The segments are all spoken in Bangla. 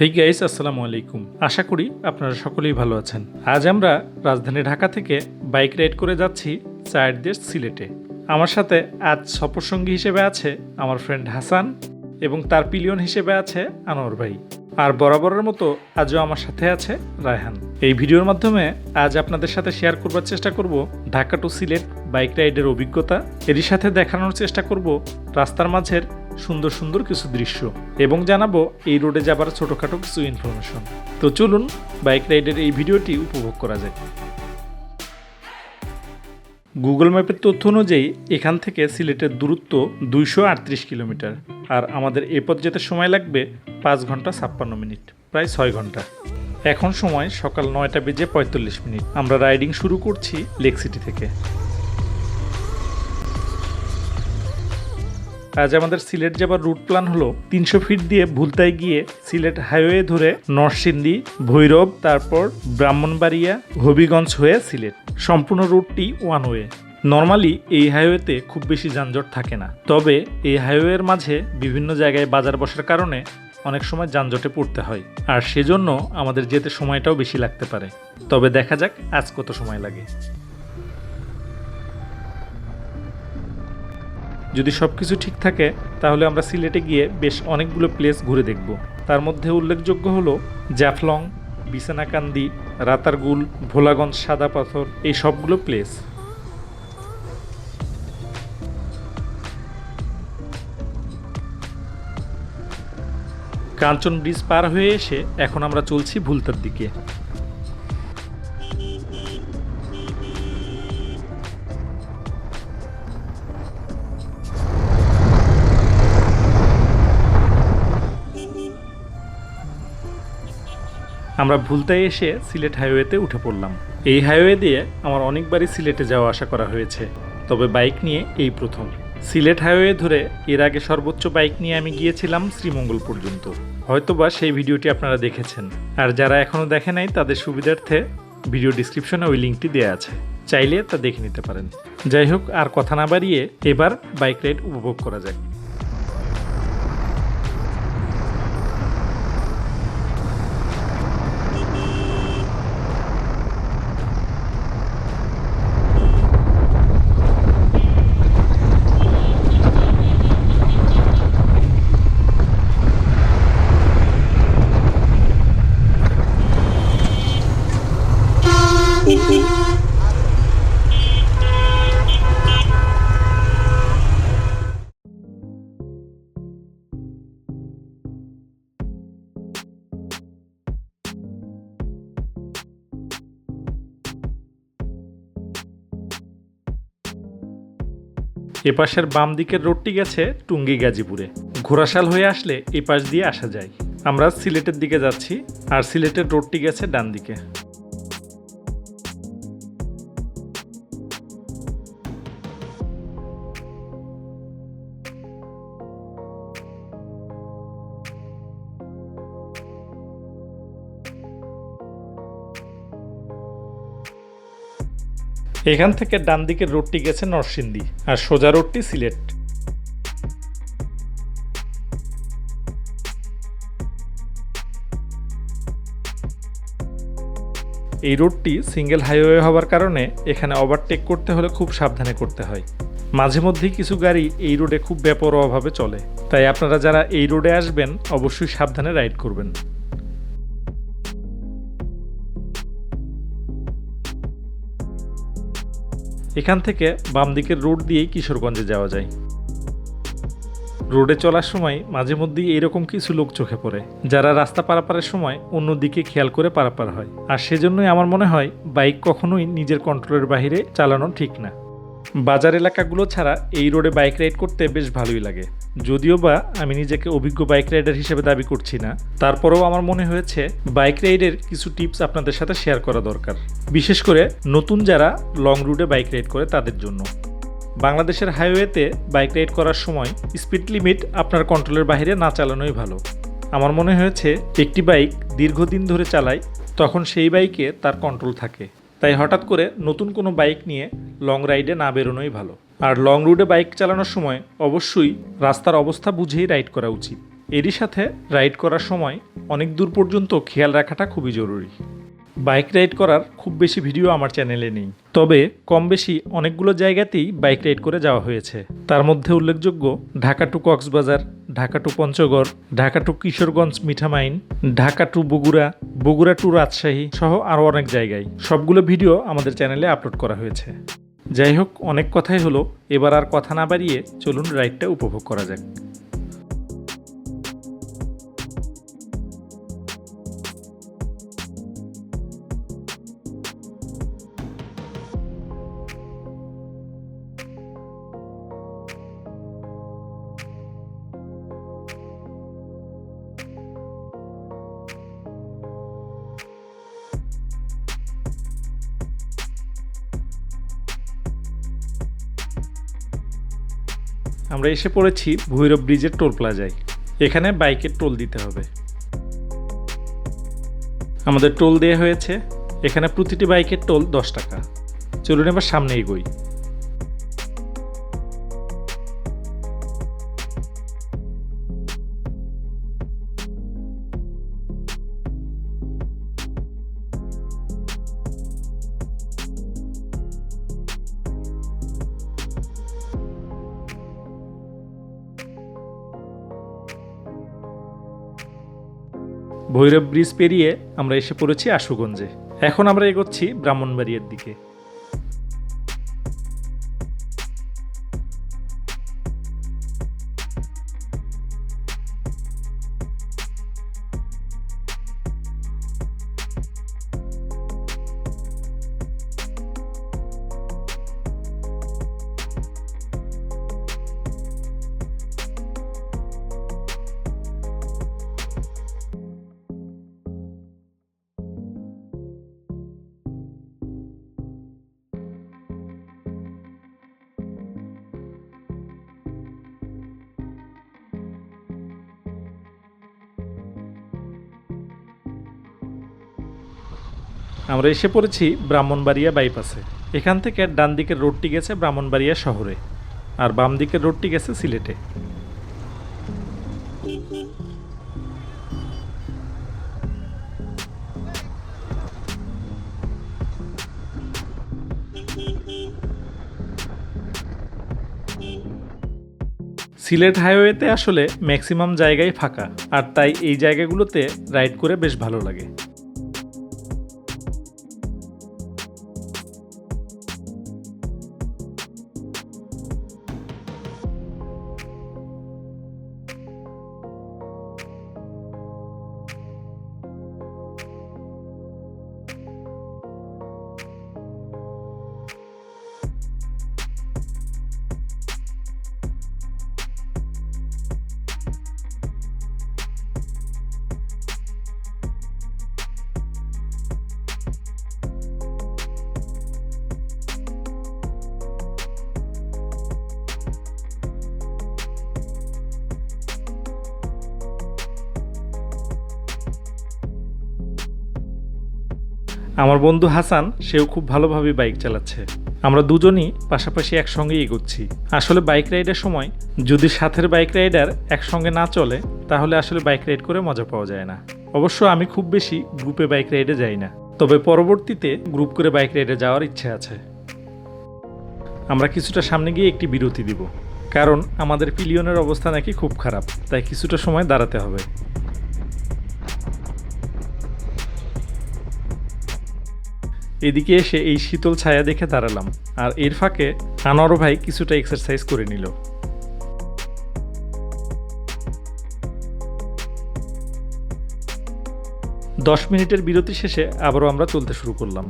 হেই গাইস আসসালামু আলাইকুম। আশা করি আপনারা সকলেই ভালো আছেন। আজ আমরা রাজধানী ঢাকা থেকে বাইক রাইড করে যাচ্ছি চায়ের দেশ সিলেটে। আমার সাথে আজ সফরসঙ্গী হিসেবে আছে আমার ফ্রেন্ড হাসান এবং তার পিলিয়ন হিসেবে আছে আনোয়ার ভাই। আর বরাবরের মতো আজও আমার সাথে আছে রায়হান। এই ভিডিওর মাধ্যমে আজ আপনাদের সাথে শেয়ার করবার চেষ্টা করব ঢাকা টু সিলেট বাইক রাইডের অভিজ্ঞতা। এরই সাথে দেখানোর চেষ্টা করব রাস্তার মাঝের সুন্দর সুন্দর কিছু দৃশ্য এবং জানাব এই রোডে যাবার ছোটোখাটো কিছু ইনফরমেশন তো চলুন বাইক রাইডের এই ভিডিওটি উপভোগ করা যায় গুগল ম্যাপের তথ্য অনুযায়ী, এখান থেকে সিলেটের দূরত্ব দুইশো আটত্রিশ কিলোমিটার আর আমাদের এ পথ যেতে সময় লাগবে পাঁচ ঘণ্টা ছাপ্পান্ন মিনিট, প্রায় ছয় ঘণ্টা। এখন সময় সকাল নয়টা বেজে পঁয়তাল্লিশ মিনিট। আমরা রাইডিং শুরু করছি লেক সিটি থেকে। আজ আমাদের সিলেট যাবার রুট প্ল্যান হলো তিনশো ফিট দিয়ে ভুলতায় গিয়ে সিলেট হাইওয়ে ধরে নরসিংদী, ভৈরব, তারপর ব্রাহ্মণবাড়িয়া, হবিগঞ্জ হয়ে সিলেট। সম্পূর্ণ রুটটি ওয়ান ওয়ে নর্মালি এই হাইওয়েতে খুব বেশি যানজট থাকে না। তবে এই হাইওয়ের মাঝে বিভিন্ন জায়গায় বাজার বসার কারণে অনেক সময় যানজটে পড়তে হয়। আর সেজন্য আমাদের যেতে সময়টাও বেশি লাগতে পারে। তবে দেখা যাক আজ কত সময় লাগে। যদি সব কিছু ঠিক থাকে, তাহলে আমরা সিলেটে গিয়ে বেশ অনেকগুলো প্লেস ঘুরে দেখব। তার মধ্যে উল্লেখযোগ্য হলো জাফলং, বিছানাকান্দি, রাতারগুল, ভোলাগঞ্জ, সাদা পাথর, এই সবগুলো প্লেস কাঞ্চন ব্রিজ পার হয়ে এসে এখন আমরা চলছি ভুলতার দিকে। আমরা ভুলতায় এসে সিলেট হাইওয়েতে উঠে পড়লাম। এই হাইওয়ে দিয়ে আমার অনেকবারই সিলেটে যাওয়া আসা করা হয়েছে, তবে বাইক নিয়ে এই প্রথম। সিলেট হাইওয়ে ধরে এর আগে সর্বোচ্চ বাইক নিয়ে আমি গিয়েছিলাম শ্রীমঙ্গল পর্যন্ত। হয়তোবা সেই ভিডিওটি আপনারা দেখেছেন। আর যারা এখনও দেখে নাই, তাদের সুবিধার্থে ভিডিও ডিসক্রিপশনে ওই লিঙ্কটি দেওয়া আছে। চাইলে তা দেখে নিতে পারেন। যাই হোক, আর কথা না বাড়িয়ে এবার বাইক রাইড উপভোগ করা যাক। এপাশের বাম দিকের রোডটি গেছে টুঙ্গি গাজীপুরে। ঘোড়াশাল হয়ে আসলে এপাশ দিয়ে আসা যায়। আমরা সিলেটের দিকে যাচ্ছি, আর সিলেটের রোডটি গেছে ডান দিকে এখান থেকে ডান দিকের রোডটি গেছে নরসিংদী আর সোজা রোডটি সিলেট। এই রোডটি সিঙ্গেল হাইওয়ে হওয়ার কারণে এখানে ওভারটেক করতে হলে খুব সাবধানে করতে হয়। মাঝে মধ্যেই কিছু গাড়ি এই রোডে খুব বেপরোয়াভাবে চলে। তাই আপনারা যারা এই রোডে আসবেন, অবশ্যই সাবধানে রাইড করবেন। এখান থেকে বাম দিকের রোড দিয়েই কিশোরগঞ্জে যাওয়া যায়। রোডে চলার সময় মাঝে মধ্যেই এরকম কিছু লোক চোখে পড়ে, যারা রাস্তা পারাপারের সময় অন্য দিকে খেয়াল করে পারাপার হয়। আর সেজন্যই আমার মনে হয় বাইক কখনোই নিজের কন্ট্রোলের বাহিরে চালানো ঠিক না। বাজার এলাকাগুলো ছাড়া এই রোডে বাইক রাইড করতে বেশ ভালোই লাগে। যদিও বা আমি নিজেকে অভিজ্ঞ বাইক রাইডার হিসেবে দাবি করছি না, তারপরেও আমার মনে হয়েছে বাইক রাইডের কিছু টিপস আপনাদের সাথে শেয়ার করা দরকার। বিশেষ করে নতুন যারা লং রুটে বাইক রাইড করে তাদের জন্য। বাংলাদেশের হাইওয়েতে বাইক রাইড করার সময় স্পিড লিমিট আপনার কন্ট্রোলের বাইরে না চালানোই ভালো। আমার মনে হয়েছে একটি বাইক দীর্ঘদিন ধরে চালায়, তখন সেই বাইকে তার কন্ট্রোল থাকে। তাই হঠাৎ করে নতুন কোনো বাইক নিয়ে লং রাইডে না বেরোনোই ভালো। আর লং রুটে বাইক চালানোর সময় অবশ্যই রাস্তার অবস্থা বুঝেই রাইড করা উচিত। এরই সাথে রাইড করার সময় অনেক দূর পর্যন্ত খেয়াল রাখাটা খুবই জরুরি। বাইক রাইড করার খুব বেশি ভিডিও আমার চ্যানেলে নেই। তবে কম বেশি অনেকগুলো জায়গাতেই বাইক রাইড করে যাওয়া হয়েছে। তার মধ্যে উল্লেখযোগ্য Dhaka to Cox's Bazar, Dhaka to Panchagarh, Dhaka to Kishoreganj, Mithamain, Dhaka to Bogura Bogura to Rajshahi সহ আরও অনেক জায়গায়। সবগুলো ভিডিও আমাদের চ্যানেলে আপলোড করা হয়েছে। যাই হোক অনেক কথাই হলো। এবার আর কথা না বাড়িয়ে চলুন রাইডটা উপভোগ করা যাক। আমরা এসে পড়েছি ভৈরব ব্রিজের টোল প্লাজায়। এখানে বাইকের টোল দিতে হবে। আমাদের টোল দেওয়া হয়েছে। এখানে প্রতিটি বাইকের টোল দশ টাকা। চলুন এবার সামনে এগোই। ভৈরব ব্রিজ পেরিয়ে আমরা এসে পড়েছি আশুগঞ্জে। এখন আমরা এগোচ্ছি ব্রাহ্মণবাড়িয়ার দিকে। আমরা এসে পড়েছি ব্রাহ্মণবাড়িয়া বাইপাসে। এখান থেকে ডান দিকের রোডটি গেছে ব্রাহ্মণবাড়িয়া শহরে আর বাম দিকের রোডটি গেছে সিলেটে। সিলেট হাইওয়েতে আসলে ম্যাক্সিমাম জায়গায় ফাঁকা, আর তাই এই জায়গাগুলোতে রাইড করে বেশ ভালো লাগে। আমার বন্ধু হাসান, সেও খুব ভালোভাবে বাইক চালাচ্ছে। আমরা দুজনই পাশাপাশি একসঙ্গে এগোচ্ছি। আসলে বাইক রাইডের সময় যদি সাথের বাইক রাইডার একসঙ্গে না চলে, তাহলে আসলে বাইক রাইড করে মজা পাওয়া যায় না। অবশ্য আমি খুব বেশি গ্রুপে বাইক রাইডে যাই না। তবে পরবর্তীতে গ্রুপ করে বাইক রাইডে যাওয়ার ইচ্ছে আছে। আমরা কিছুটা সামনে গিয়ে একটি বিরতি দিব। কারণ আমাদের পিলিয়নের অবস্থা নাকি খুব খারাপ, তাই কিছুটা সময় দাঁড়াতে হবে। এদিকে এসে এই শীতল ছায়া দেখে দাঁড়ালাম, আর এর ফাঁকে আনোয়ারও ভাই কিছুটা এক্সারসাইজ করে নিল। দশ মিনিটের বিরতি শেষে আবারও আমরা চলতে শুরু করলাম।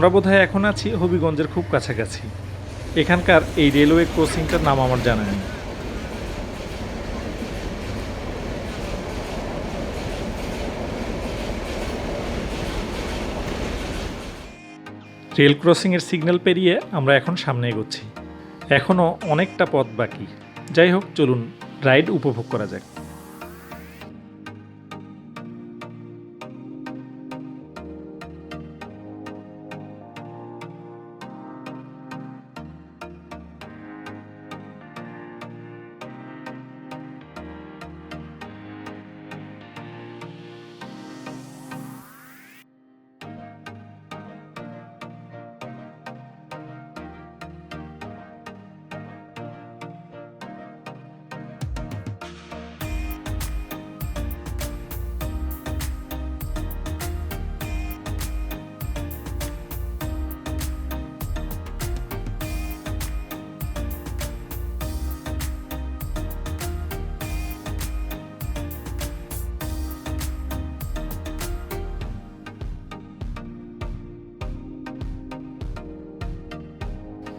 আমরা বোধহয় এখন আছি হবিগঞ্জের খুব কাছাকাছি। এখানকার এই রেলওয়ে ক্রসিংটার নাম আমার জানা নেই। রেল ক্রসিংয়ের সিগন্যাল পেরিয়ে আমরা এখন সামনে এগোচ্ছি। এখনও অনেকটা পথ বাকি। যাই হোক, চলুন রাইড উপভোগ করা যাক।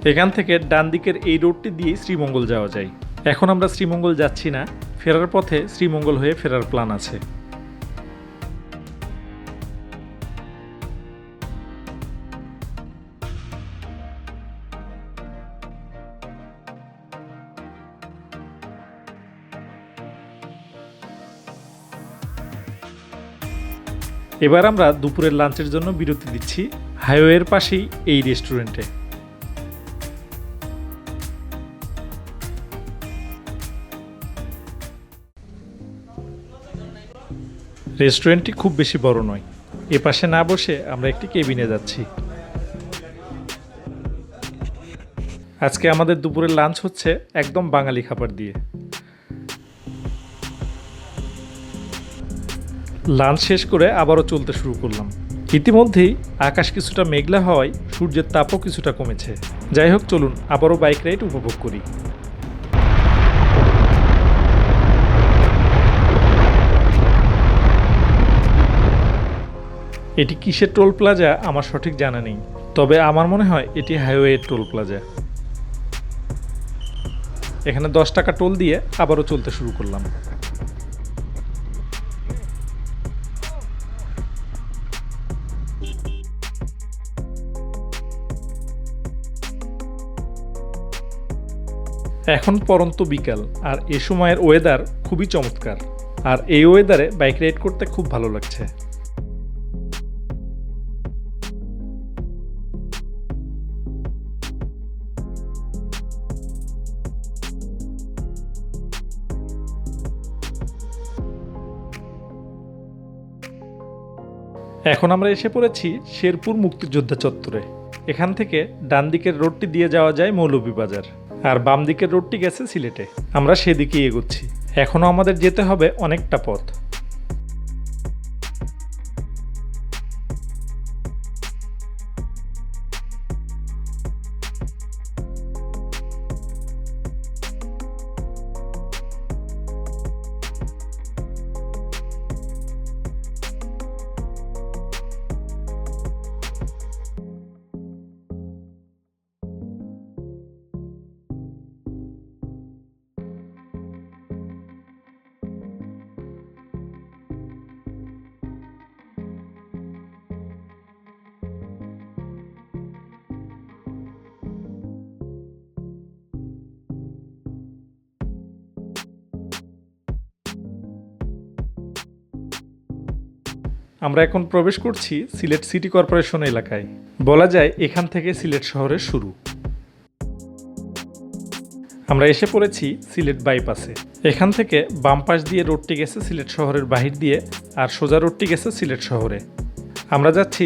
এখান থেকে ডান দিকের এই রোডটি দিয়েই শ্রীমঙ্গল যাওয়া যায়। এখন আমরা শ্রীমঙ্গল যাচ্ছি না, ফেরার পথে শ্রীমঙ্গল হয়ে ফেরার প্ল্যান আছে। এবার আমরা দুপুরের লাঞ্চের জন্য বিরতি দিচ্ছি হাইওয়ের পাশেই এই রেস্টুরেন্টে। রেস্টুরেন্টটি খুব বেশি বড় নয়। এ পাশে না বসে আমরা একটি কেবিনে যাচ্ছি। আজকে আমাদের দুপুরের লাঞ্চ হচ্ছে একদম বাঙালি খাবার দিয়ে। লাঞ্চ শেষ করে আবারও চলতে শুরু করলাম। ইতিমধ্যেই আকাশ কিছুটা মেঘলা হওয়ায় সূর্যের তাপও কিছুটা কমেছে। যাই হোক, চলুন আবারও বাইক রাইড উপভোগ করি। এটি কিসের টোল প্লাজা আমার সঠিক জানা নেই, তবে আমার মনে হয় এটি হাইওয়ে টোল প্লাজা। এখানে দশ টাকা টোল দিয়ে আবারও চলতে শুরু করলাম। এখন পরন্ত বিকাল, আর এ সময়ের ওয়েদার খুবই চমৎকার, আর এই ওয়েদারে বাইক রাইড করতে খুব ভালো লাগছে। এখন আমরা এসে পড়েছি শেরপুর মুক্তিযোদ্ধা চত্বরে। এখান থেকে ডান দিকের রোডটি দিয়ে যাওয়া যায় মৌলভীবাজার, আর বাম দিকের রোডটি গেছে সিলেটে। আমরা সেদিকেই এগোচ্ছি। এখনও আমাদের যেতে হবে অনেকটা পথ। আমরা এখন প্রবেশ করছি সিলেট সিটি কর্পোরেশন এলাকায়। বলা যায় এখান থেকে সিলেট শহরের শুরু। আমরা এসে পড়েছি সিলেট বাইপাসে। এখান থেকে বাম পাশ দিয়ে রোডটি গেছে সিলেট শহরের বাহির দিয়ে আর সোজা রোডটি গেছে সিলেট শহরে। আমরা যাচ্ছি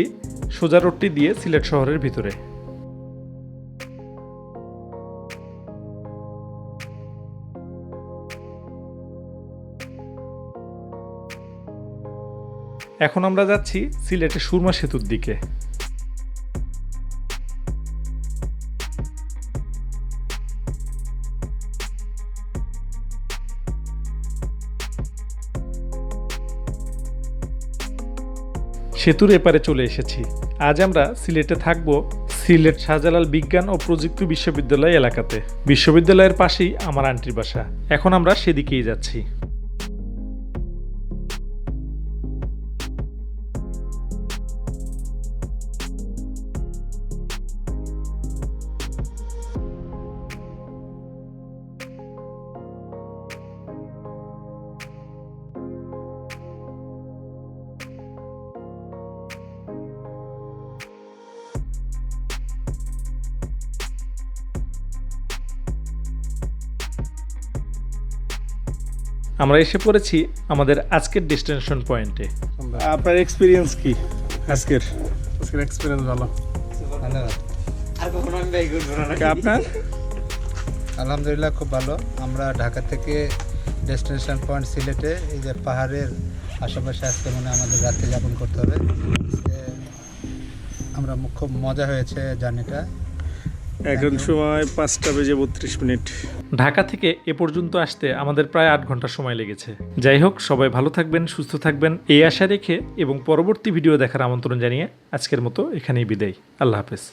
সোজা রোডটি দিয়ে সিলেট শহরের ভিতরে। এখন আমরা যাচ্ছি সিলেটের সুরমা সেতুর দিকে। সেতুর এপারে চলে এসেছি। আজ আমরা সিলেটে থাকব সিলেট শাহজালাল বিজ্ঞান ও প্রযুক্তি বিশ্ববিদ্যালয় এলাকাতে। বিশ্ববিদ্যালয়ের পাশেই আমার আন্টির বাসা। এখন আমরা সেদিকেই যাচ্ছি। আমরা এসে পড়েছি আমাদের আজকের ডেস্টিনেশন পয়েন্টে আপনার এক্সপিরিয়েন্স কি আজকের? আজকের এক্সপিরিয়েন্স ভালো। আপনার? আলহামদুলিল্লাহ খুব ভালো। আমরা ঢাকা থেকে ডেস্টিনেশন পয়েন্ট সিলেটে এই যে পাহাড়ের আশেপাশে আজকে মনে আমাদের রাত্রি যাপন করতে হবে। আমরা খুব মজা হয়েছে জার্নিটা। এখন সময় পাঁচটা বেজে বত্রিশ মিনিট। ঢাকা থেকে এ পর্যন্ত আসতে আমাদের প্রায় আট ঘণ্টা সময় লেগেছে। যাই হোক, সবাই ভালো থাকবেন, সুস্থ থাকবেন, এই আশা রেখে এবং পরবর্তী ভিডিও দেখার আমন্ত্রণ জানিয়ে আজকের মতো এখানেই বিদায়। আল্লাহ হাফেজ।